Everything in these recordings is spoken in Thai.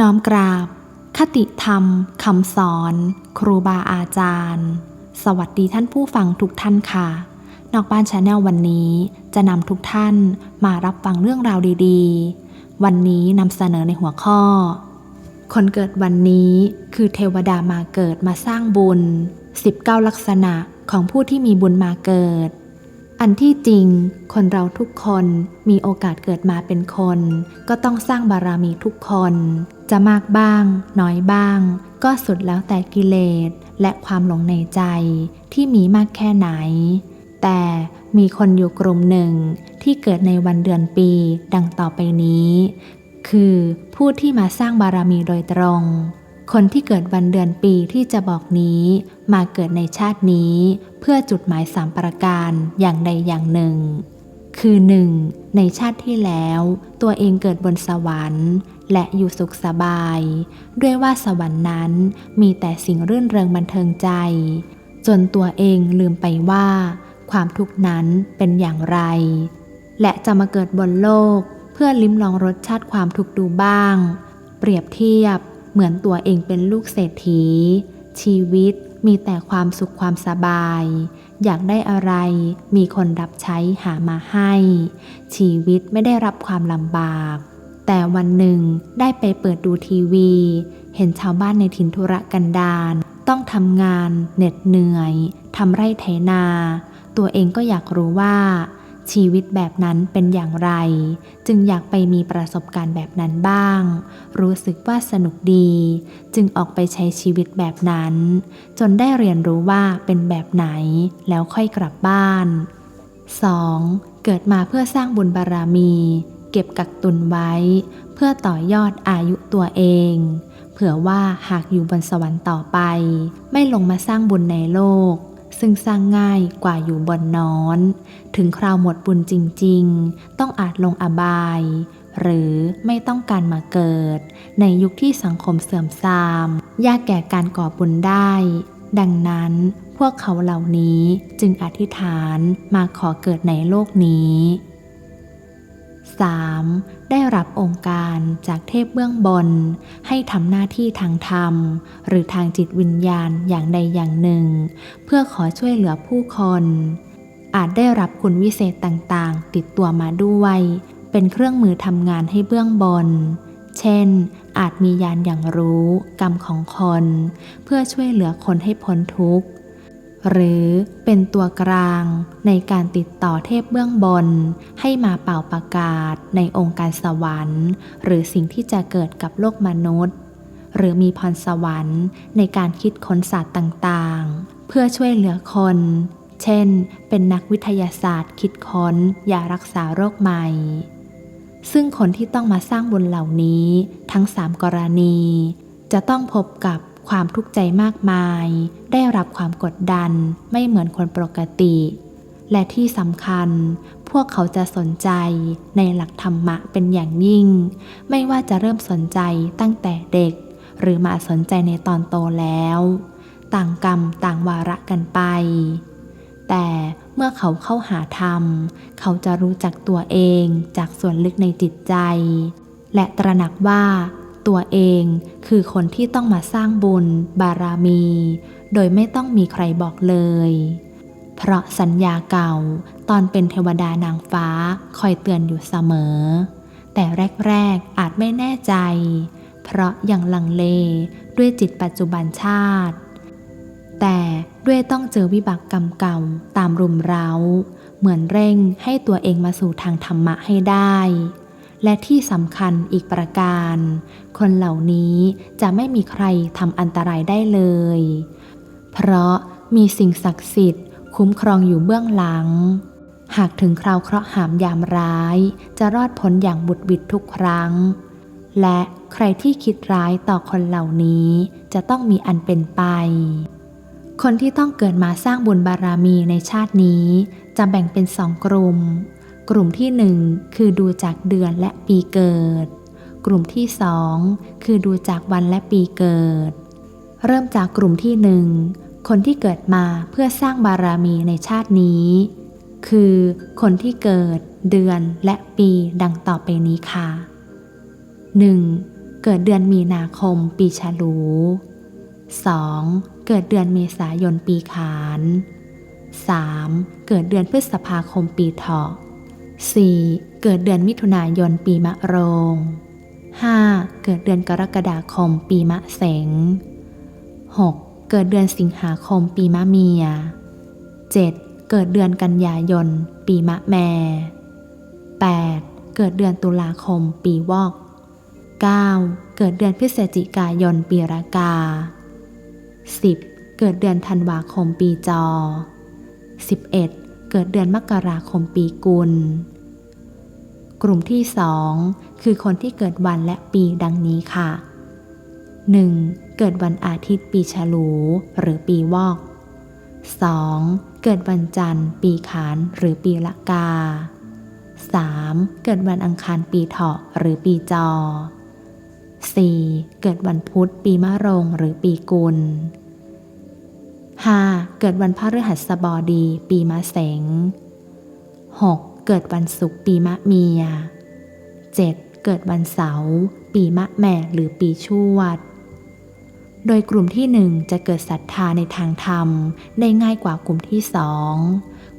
น้อมกราบ คติธรรมคำสอน ครูบาอาจารย์ สวัสดีท่านผู้ฟังทุกท่านค่ะ นอกบ้านชาแนลวันนี้จะนำทุกท่านมารับฟังเรื่องราวดีๆ วันนี้นำเสนอในหัวข้อ คนเกิดวันนี้คือเทวดามาเกิดมาสร้างบุญ 19 ลักษณะของผู้ที่มีบุญมาเกิด อันที่จริง คนเราทุกคนมีโอกาสเกิดมาเป็นคน ก็ต้องสร้างบารมีทุกคน จะมากบ้าง น้อยบ้าง ก็สุดแล้วแต่กิเลส และความหลงในใจที่มีมากแค่ไหน แต่มีคนอยู่กลุ่มหนึ่งที่เกิดในวันเดือนปีดังต่อไปนี้ คือผู้ที่มาสร้างบารมีโดยตรง คนที่เกิดวันเดือนปีที่จะบอกนี้มาเกิดในชาตินี้ เพื่อจุดหมายสามประการอย่างใดอย่างหนึ่ง คือหนึ่งในชาติที่แล้ว ตัวเองเกิดบนสวรรค์ และอยู่สุขสบาย ด้วยว่าสวรรค์นั้นมีแต่สิ่งรื่นเริงบันเทิงใจ จนตัวเองลืมไปว่า ความทุกข์นั้นเป็นอย่างไร และจะมาเกิดบนโลกเพื่อลิ้มลองรสชาติความทุกข์ดูบ้าง เปรียบเทียบ เหมือนตัวเองเป็นลูกเศรษฐี ชีวิตมีแต่ความสุขความสบาย อยากได้อะไรมีคนรับใช้หามาให้ ชีวิตไม่ได้รับความลำบาก แต่วันหนึ่งได้ไปเปิดดูทีวี เห็นชาวบ้านในถิ่นธุรกันดารต้องทำงานเหน็ดเหนื่อยทำไร่ไถนา ตัวเองก็อยากรู้ว่า ชีวิตแบบนั้นเป็นอย่างไร จึงอยากไปมีประสบการณ์แบบนั้นบ้าง รู้สึกว่าสนุกดี จึงออกไปใช้ชีวิตแบบนั้น จนได้เรียนรู้ว่าเป็นแบบไหนแล้วค่อยกลับบ้าน 2. เกิดมาเพื่อสร้างบุญบารมี เก็บกักตุนไว้ เพื่อต่อยอดอายุตัวเองเผื่อว่าหากอยู่บนสวรรค์ต่อไป ไม่ลงมาสร้างบุญในโลก ซึ่งสร้างง่ายกว่าอยู่บนนอน ถึงคราวหมดบุญจริงๆ ต้องอาจลงอบาย หรือไม่ต้องการมาเกิด ในยุคที่สังคมเสื่อมทราม ยากแก่การก่อบุญได้ ดังนั้นพวกเขาเหล่านี้จึงอธิษฐานมาขอเกิดในโลกนี้ 3. ได้รับองค์การจากเทพเบื้องบน ให้ทำหน้าที่ทางธรรม หรือทางจิตวิญญาณอย่างใดอย่างหนึ่ง เพื่อขอช่วยเหลือผู้คน อาจได้รับคุณวิเศษต่างๆ ติดตัวมาด้วย เป็นเครื่องมือทำงานให้เบื้องบน เช่น อาจมียานอย่างรู้ กรรมของคน เพื่อช่วยเหลือคนให้พ้นทุกข์ หรือเป็นตัวกลางในการติดต่อเทพเบื้องบน ให้มาเป่าประกาศในองค์การสวรรค์ หรือสิ่งที่จะเกิดกับโลกมนุษย์ หรือมีพรสวรรค์ในการคิดค้นศาสตร์ต่างๆ เพื่อช่วยเหลือคน เช่น เป็นนักวิทยาศาสตร์คิดค้นยารักษาโรคใหม่ซึ่งคนที่ต้องมาสร้างบุญเหล่านี้ทั้งสามกรณี จะต้องพบกับ ความทุกข์ใจมากมาย ได้รับความกดดันไม่เหมือนคนปกติ และที่สำคัญ พวกเขาจะสนใจในหลักธรรมะเป็นอย่างยิ่ง ไม่ว่าจะเริ่มสนใจตั้งแต่เด็ก หรือมาสนใจในตอนโตแล้ว ต่างกรรมต่างวาระกันไป แต่เมื่อเขาเข้าหาธรรม เขาจะรู้จักตัวเองจากส่วนลึกในจิตใจ และตระหนักว่า ตัวเองคือคนที่ต้องมาสร้างบุญ บารามี โดยไม่ต้องมีใครบอกเลย เพราะสัญญาเก่าตอนเป็นเทวดานางฟ้าคอยเตือนอยู่เสมอ แต่แรกๆอาจไม่แน่ใจ เพราะยังลังเลด้วยจิตปัจจุบันชาติ แต่ด้วยต้องเจอวิบากกรรมเก่าตามรุมเร้า เหมือนเร่งให้ตัวเองมาสู่ทางธรรมะให้ได้ และที่สำคัญอีกประการ คนเหล่านี้จะไม่มีใครทำอันตรายได้เลย เพราะมีสิ่งศักดิ์สิทธิ์ คุ้มครองอยู่เบื้องหลัง หากถึงคราวเคราะห์หามยามร้าย จะรอดพ้นอย่างบุดวิดทุกครั้ง และใครที่คิดร้ายต่อคนเหล่านี้จะต้องมีอันเป็นไป คนที่ต้องเกิดมาสร้างบุญบารมีในชาตินี้ จะแบ่งเป็นสองกลุ่ม กลุ่มที่หนึ่งคือดูจากเดือนและปีเกิด กลุ่มที่สองคือดูจากวันและปีเกิด เริ่มจากกลุ่มที่หนึ่งคนที่เกิดมาเพื่อสร้างบารมีในชาตินี้ คือคนที่เกิด เดือนและปีดังต่อไปนี้ค่ะ 1. เกิดเดือนมีนาคมปีฉลู 2. เกิดเดือนเมษายนปีขาน 3. เกิดเดือนพฤษภาคมปีเถาะ 4. เกิดเดือนมิถุนายนปีมะโรง 5. เกิดเดือนกรกฎาคมปีมะเสง 6. เกิดเดือนสิงหาคมปีมะเมีย 7. เกิดเดือนกันยายนปีมะแม่ 8. เกิดเดือนตุลาคมปีวอก 9. เกิดเดือนพฤศจิกายนปีรากา 10. เกิดเดือนธันวาคมปีจอ 11. เกิดเดือนมกราคมปีกุล กลุ่มที่2คือคนที่เกิดวันและปีดังนี้ค่ะ 1. เกิดวันอาทิตย์ปีฉลูหรือปีวอก 2. เกิดวันจันทร์ ปีขานหรือปีละกา 3. เกิดวันอังคารปีเถาะหรือปีจอ 4. เกิดวันพุธปีมะโรงหรือปีกุล 5. เกิดวันพฤหัสบดี ปีมะเสง 6. เกิดวันศุกร์ปีมะเมีย 7. เกิดวันเสาร์ปีมะแม่หรือปีชวด โดยกลุ่มที่หนึ่งจะเกิดศรัทธาในทางธรรม ได้ง่ายกว่ากลุ่มที่สอง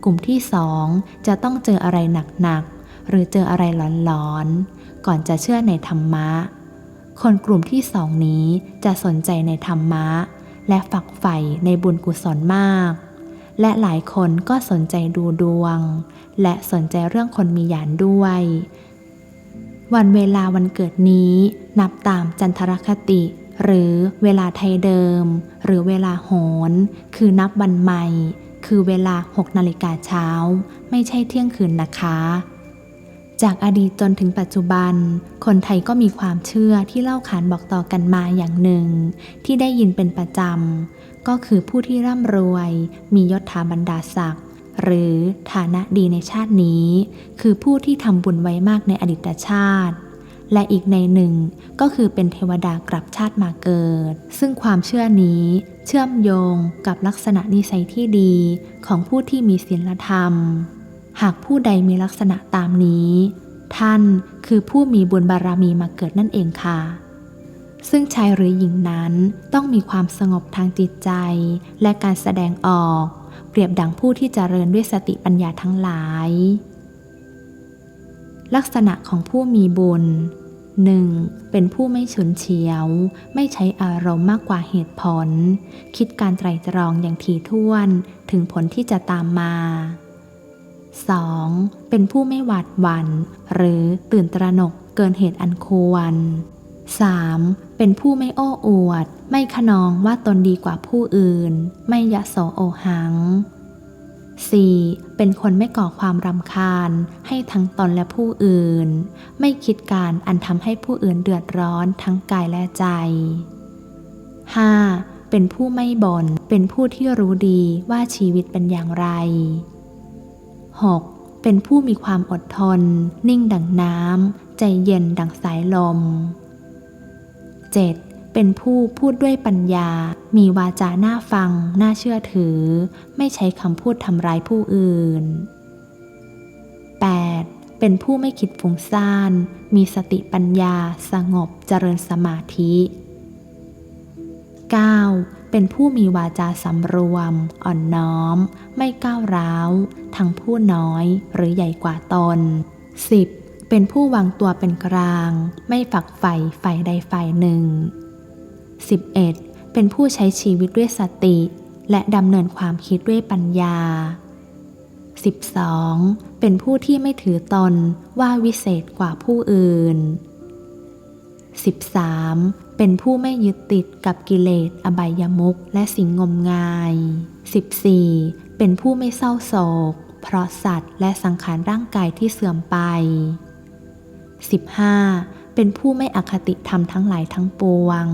กลุ่มที่สองจะต้องเจออะไรหนักๆหรือเจออะไรหลอนๆก่อนจะเชื่อในธรรมะ คนกลุ่มที่สองนี้จะสนใจในธรรมะ และฝักใฝ่ในบุญกุศลมาก และหลายคนก็สนใจดูดวง และสนใจเรื่องคนมีหยานด้วย วันเวลาวันเกิดนี้นับตามจันทรคติ หรือเวลาไทยเดิม หรือเวลาโหน คือนับวันใหม่ คือเวลา 6 นาฬิกาเช้า ไม่ใช่เที่ยงคืนนะคะ จากอดีตจนถึงปัจจุบัน คนไทยก็มีความเชื่อที่เล่าขานบอกต่อกันมาอย่างหนึ่ง ที่ได้ยินเป็นประจำ ก็คือผู้ที่ร่ำรวย มียศถาบรรดาศักดิ์หรือฐานะดีในชาตินี้ คือผู้ที่ทำบุญไว้มากในอดีตชาติ และอีกในหนึ่งก็คือเป็นเทวดากลับชาติมาเกิด ซึ่งความเชื่อนี้เชื่อมโยงกับลักษณะนิสัยที่ดีของผู้ที่มีศีลธรรม หากผู้ใดมีลักษณะตามนี้ ท่านคือผู้มีบุญบารมีมาเกิดนั่นเองค่ะ ซึ่งชายหรือหญิงนั้นต้องมีความสงบทางจิตใจ และการแสดงออก เปรียบดังผู้ที่เจริญด้วยสติปัญญาทั้งหลาย ลักษณะของผู้มีบุญ 1. เป็นผู้ไม่ฉุนเฉียว ไม่ใช้อารมณ์มากกว่าเหตุผล คิดการไตรตรองอย่างถี่ถ้วนถึงผลที่จะตามมา 2. เป็นผู้ไม่หวาดหวัน่นหรือตื่นตระหนกเกินเหตุอันควร 3. เป็นผู้ไม่โอ้อวด ไม่ขนองว่าตนดีกว่าผู้อื่น ไม่ยะโสโอหัง 4. เป็นคนไม่ก่อความรำคาญ ให้ทั้งตนและผู้อื่น ไม่คิดการอันทำให้ผู้อื่นเดือดร้อนทั้งกายและใจ 5. เป็นผู้ไม่บน่นเป็นผู้ที่รู้ดีว่าชีวิตเป็นอย่างไร 6. เป็นผู้มีความอดทน นิ่งดังน้ำ ใจเย็นดังสายลม 7. เป็นผู้พูดด้วยปัญญา มีวาจาน่าฟัง น่าเชื่อถือ ไม่ใช้คำพูดทำร้ายผู้อื่น 8. เป็นผู้ไม่คิดฟุ้งซ่าน มีสติปัญญา สงบเจริญสมาธิ 9. เป็นผู้มีวาจาสำรวม อ่อนน้อม ไม่ก้าวร้าว ทั้งผู้น้อยหรือใหญ่กว่าตน 10. เป็นผู้วางตัวเป็นกลาง ไม่ฝักใฝ่ฝ่ายใดฝ่ายหนึ่ง 11. เป็นผู้ใช้ชีวิตด้วยสติ และดำเนินความคิดด้วยปัญญา 12. เป็นผู้ที่ไม่ถือตนว่าวิเศษกว่าผู้อื่น 13. เป็นผู้ไม่ยึดติดกับกิเลสอบายมุขและสิ่งงมงาย 14. เป็นผู้ไม่เศร้าโศก เพราะสัตว์และสังขารร่างกายที่เสื่อมไป 15. เป็นผู้ไม่อคติธรรมทั้งหลายทั้งปวง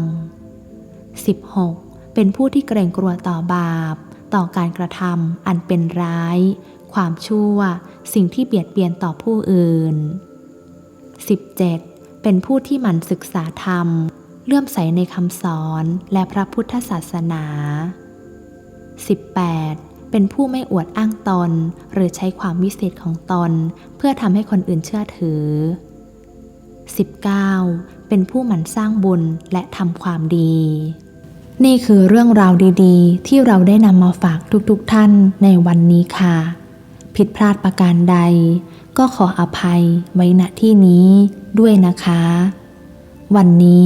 16. เป็นผู้ที่เกรงกลัวต่อบาป ต่อการกระทำอันเป็นร้าย ความชั่ว สิ่งที่เบียดเบียนต่อผู้อื่น 17. เป็นผู้ที่หมั่นศึกษาธรรม เลื่อมใสในคำสอนและพระพุทธศาสนา 18. เป็นผู้ไม่อวดอ้างตน หรือใช้ความวิเศษของตน เพื่อทำให้คนอื่นเชื่อถือ 19. เป็นเป็นผู้หมั่นสร้างบุญและทำความดี นี่คือเรื่องราวดีๆ ที่เราได้นำมาฝากทุกๆท่านในวันนี้ค่ะ ผิดพลาดประการใด ก็ขออภัยไว้ณที่นี้ด้วยนะคะ วันนี้